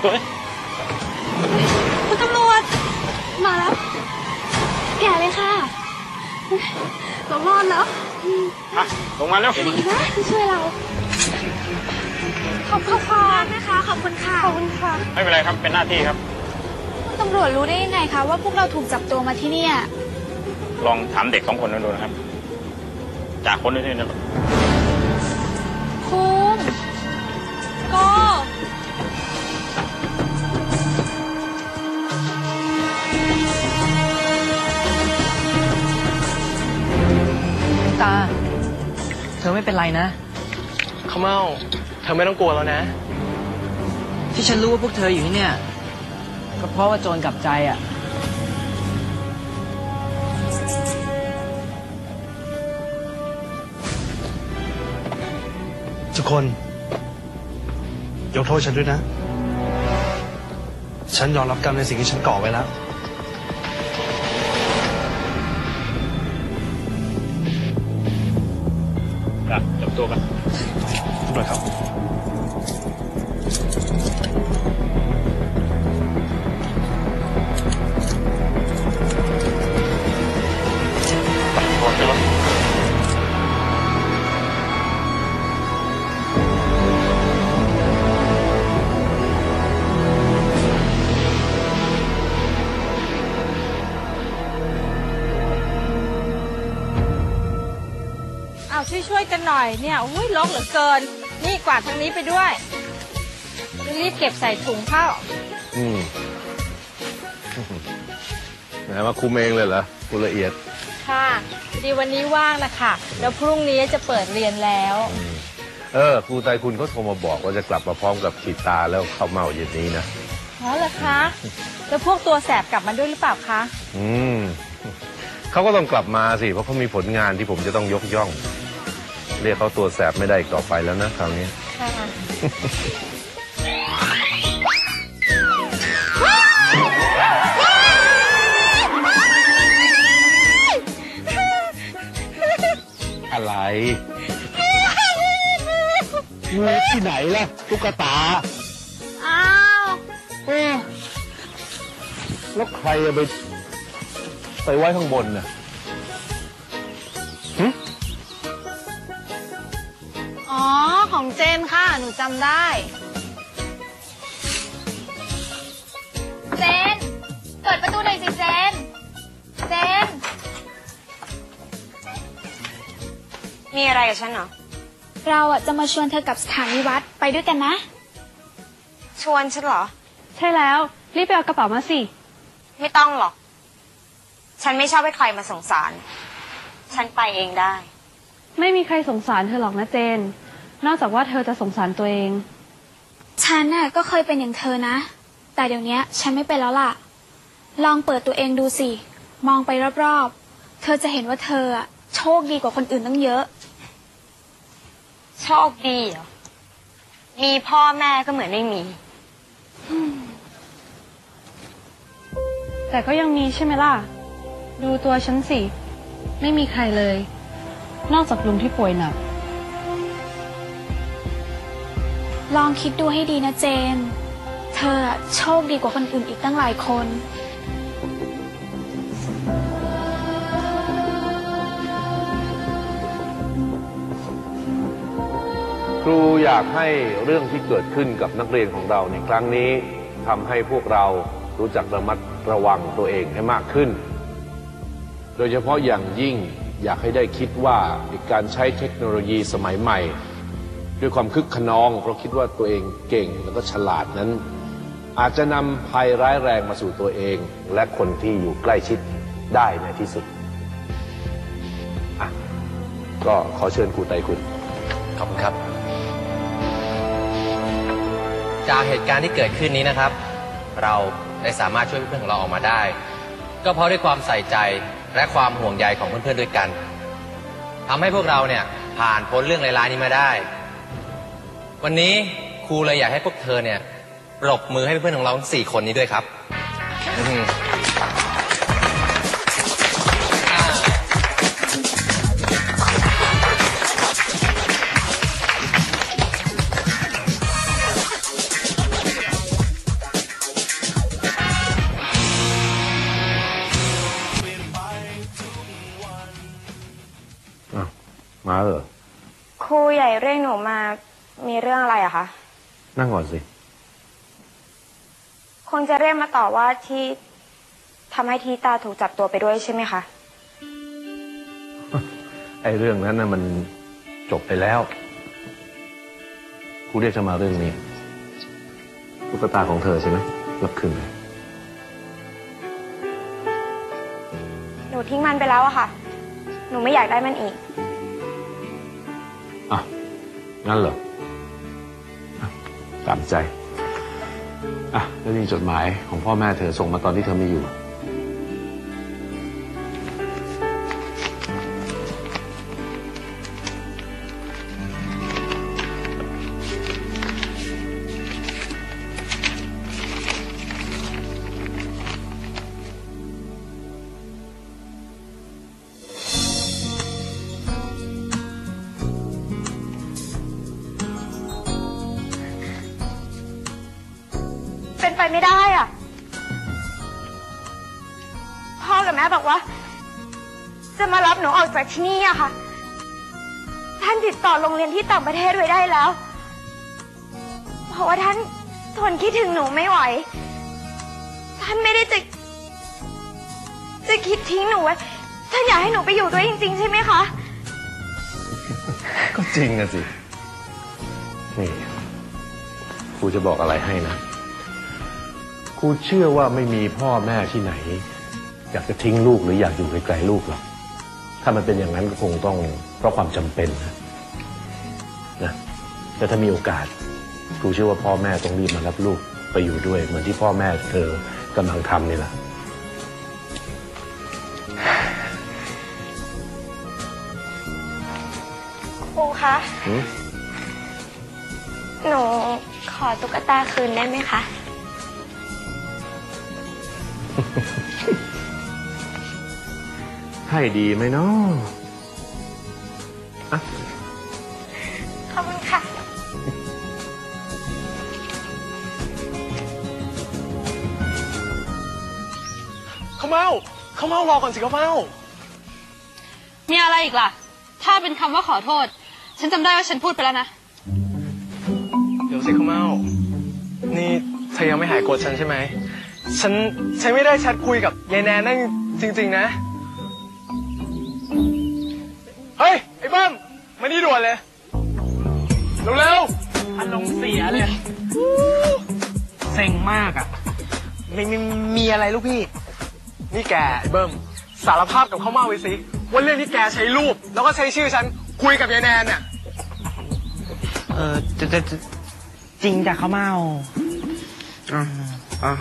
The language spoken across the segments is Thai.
เฮ้ยคุณตำรวจ มาแล้ว แก่เลยค่ะเรารอดแล้วอะลงมาแล้วดีนะที่ช่วยเรา ขอบคุณค่ะนะคะ ขอบคุณค่ะ ขอบคุณค่ะ ไม่เป็นไรครับ เป็นหน้าที่ครับ คุณตำรวจรู้ได้ยังไงคะว่าพวกเราถูกจับตัวมาที่เนี่ย ลองถามเด็กสองคนนั้นดูนะครับ จากคนที่นี่นะครับคุณ ตา เธอไม่เป็นไรนะเขาเมาเธอไม่ต้องกลัวแล้วนะ ที่ฉันรู้ว่าพวกเธออยู่ที่เนี่ยก็เพราะว่าโจรกลับใจอะ ทุกคน ยกโทษฉันด้วยนะ ฉันยอมรับกรรมในสิ่งที่ฉันก่อไว้แล้ว ครับจับตัวกันตำรวยครับ ช่วยช่วยๆกันหน่อยเนี่ยอุ้ยลกเหลือเกิน นี่กวาดทางนี้ไปด้วยรีบเก็บใส่ถุงเข้า อืมไหนมาคุมเองเลยเหรอคุณละเอียด ค่ะพอดีวันนี้ว่างนะคะแล้วพรุ่งนี้จะเปิดเรียนแล้ว เออครูไตรคุณเขาโทรมาบอกว่าจะกลับมาพร้อมกับขีดตาแล้วเข้าเมาเย็นนี้นะอ๋อเหรอคะแล้วพวกตัวแสบกลับมาด้วยหรือเปล่าคะ อืมเขาก็ต้องกลับมาสิ เพราะเขามีผลงานที่ผมจะต้องยกย่อง เรียกเขาตัวแสบไม่ได้อีกต่อไปแล้วนะคราวนี้ ค่ะอะไรงูที่ไหนล่ะตุ๊กตา อ้าวเอ๊ะแล้วใครเอาไป ไปไว้ข้างบนน่ะ หนูจำได้ เจน เปิดประตูหน่อยสิเจน เจน มีอะไรกับฉันเหรอ เราอะจะมาชวนเธอกลับสถานีวัดไปด้วยกันนะ ชวนฉันเหรอ ใช่แล้ว รีบไปเอากระเป๋ามาสิ ไม่ต้องหรอก ฉันไม่ชอบให้ใครมาสงสาร ฉันไปเองได้ ไม่มีใครสงสารเธอหรอกนะเจน นอกจากว่าเธอจะสงสารตัวเอง ฉันน่ะก็เคยเป็นอย่างเธอนะ แต่เดี๋ยวนี้ฉันไม่เป็นแล้วล่ะ ลองเปิดตัวเองดูสิ มองไปรอบๆ เธอจะเห็นว่าเธออะโชคดีกว่าคนอื่นตั้งเยอะ โชคดีเหรอ มีพ่อแม่ก็เหมือนไม่มี แต่ก็ยังมีใช่ไหมล่ะ ดูตัวฉันสิ ไม่มีใครเลย นอกจากลุงที่ป่วยหนัก ลองคิดดูให้ดีนะเจน เธอโชคดีกว่าคนอื่นอีกตั้งหลายคน ครูอยากให้เรื่องที่เกิดขึ้นกับนักเรียนของเราในครั้งนี้ทำให้พวกเรารู้จักระมัดระวังตัวเองให้มากขึ้น โดยเฉพาะอย่างยิ่งอยากให้ได้คิดว่าการใช้เทคโนโลยีสมัยใหม่ ด้วยความคึกขนอง เพราะคิดว่าตัวเองเก่งแล้วก็ฉลาดนั้น อาจจะนำภัยร้ายแรงมาสู่ตัวเอง และคนที่อยู่ใกล้ชิดได้ในที่สุดอะก็ขอเชิญครูไตรคุณ ขอบคุณครับ จากเหตุการณ์ที่เกิดขึ้นนี้นะครับ เราได้สามารถช่วยเพื่อนๆของเราออกมาได้ ก็เพราะด้วยความใส่ใจและความห่วงใยของเพื่อนๆด้วยกันทำให้พวกเราเนี่ยผ่านพ้นเรื่องร้ายๆนี้มาได้ วันนี้ครูเลยอยากให้พวกเธอเนี่ยปรบมือให้เพื่อนของเราสี่คนนี้ด้วยครับมาเหรอ ครูใหญ่เรียกหนูมา มีเรื่องอะไรอะคะ นั่งก่อนสิ คงจะเรียกมาต่อว่าที่ทำให้ทีตาถูกจับตัวไปด้วยใช่ไหมคะ ไอ้เรื่องนั้นน่ะมันจบไปแล้วครูเรียกจะมาเรื่องนี้ตุ๊กตาของเธอใช่ไหมรับคืนเลยหนูทิ้งมันไปแล้วอะค่ะ หนูไม่อยากได้มันอีก อะ งั้นเหรออะ ตามใจ อะ แล้วนี่จดหมายของพ่อแม่เธอส่งมาตอนที่เธอไม่อยู่ ไม่ได้อะ พ่อกับแม่บอกว่า จะมารับหนูออกจากที่นี่อะค่ะ ท่านติดต่อโรงเรียนที่ต่างประเทศไว้ได้แล้ว เพราะว่าท่านทนคิดถึงหนูไม่ไหว ท่านไม่ได้จะ จะคิดทิ้งหนูไว้ ท่านอยากให้หนูไปอยู่ด้วยจริง ๆ ใช่ไหมคะ ก็จริงอะสิ นี่ครูจะบอกอะไรให้นะ รูเชื่อว่าไม่มีพ่อแม่ที่ไหน อยากจะทิ้งลูกหรืออยากอยู่ไกลๆลูกหรอกถ้ามันเป็นอย่างนั้นก็คงต้องเพราะความจำเป็นนะนะแต่ถ้ามีโอกาสครูเชื่อว่าพ่อแม่ต้องรีบมารับลูกไปอยู่ด้วย เหมือนที่พ่อแม่เธอกำลังทำนี่แหละครูคะหืมหนูขอตุ๊กตาคืนได้ไหมคะ ให้ดีไหมเนาะขอบคุณค่ะ ข้าวเม่าข้าวเม่ารอก่อนสิข้าวเม่ามีอะไรอีกล่ะ ถ้าเป็นคำว่าขอโทษ ฉันจำได้ว่าฉันพูดไปแล้วนะ เดี๋ยวสิข้าวเม่านี่เธอยังไม่หายโกรธฉันใช่ไหม ฉันฉันไม่ได้แชทคุยกับยายแนนนั่งจริง ๆ นะ เฮ้ย ไอ้เบิ้มมานี่ด่วนเลย เร็วๆอารมณ์เสียเลยเซ็งมากอะมีมีมีอะไรลูกพี่ นี่แกไอ้เบิ้มสารภาพกับข้าวเม่าไว้สิว่าเรื่องที่แกใช้รูป แล้วก็ใช้ชื่อฉันคุยกับยายแนนเนี่ยเออจะจะจะจริงจากข้าวเมาอะอะ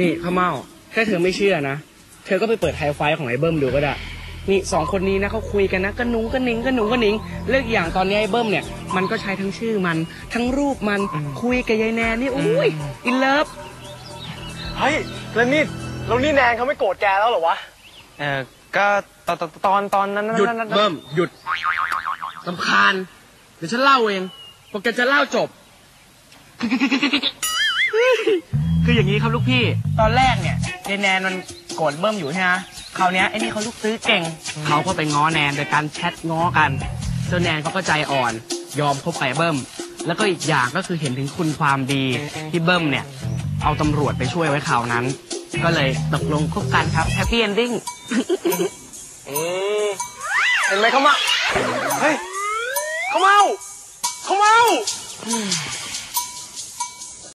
นี่ข้าวเมาแค่เธอไม่เชื่อนะ เธอก็ไปเปิดไฮไฟของไอ้เบิ้มดูก็ได้ นี่สองคนนี้นะเขาคุยกันนะกระนุงกระนิงกระหนุงกระนิงเลือกอย่างตอนนี้ไอ้เบิ้มเนี่ย มันก็ใช้ทั้งชื่อมัน ทั้งรูปมันคุยกับยายแนนนี่อุ้ยอินเลิฟเฮ้ยแล้วนี่แล้วนี่แนนเขาไม่โกรธแกแล้วเหรอวะเออก็ตอนตอนตอนนั้นหยุดเบิ้มหยุดลำคาญเดี๋ยวฉันเล่าเองพอแกจะเล่าจบ คืออย่างนี้ครับลูกพี่ ตอนแรกเนี่ยเจแนนมันโกรธเบิ่มอยู่ใช่ไหมคราวนี้ไอ้นี่เขาลูกซื้อเก่ง เขาก็ไปง้อแนนโดยการแชทง้อกันจนแนนเขาก็ใจอ่อน ยอมคบไปเบิ่มแล้วก็อีกอย่างก็คือเห็นถึงคุณความดีที่เบิ่มเนี่ย เอาตำรวจไปช่วยไว้คราวนั้น ก็เลยตกลงคบกันครับแฮปปี้เอนดิ้ง อืเห็นไหมเขามาเฮ้ยเขาเมาเขาเมา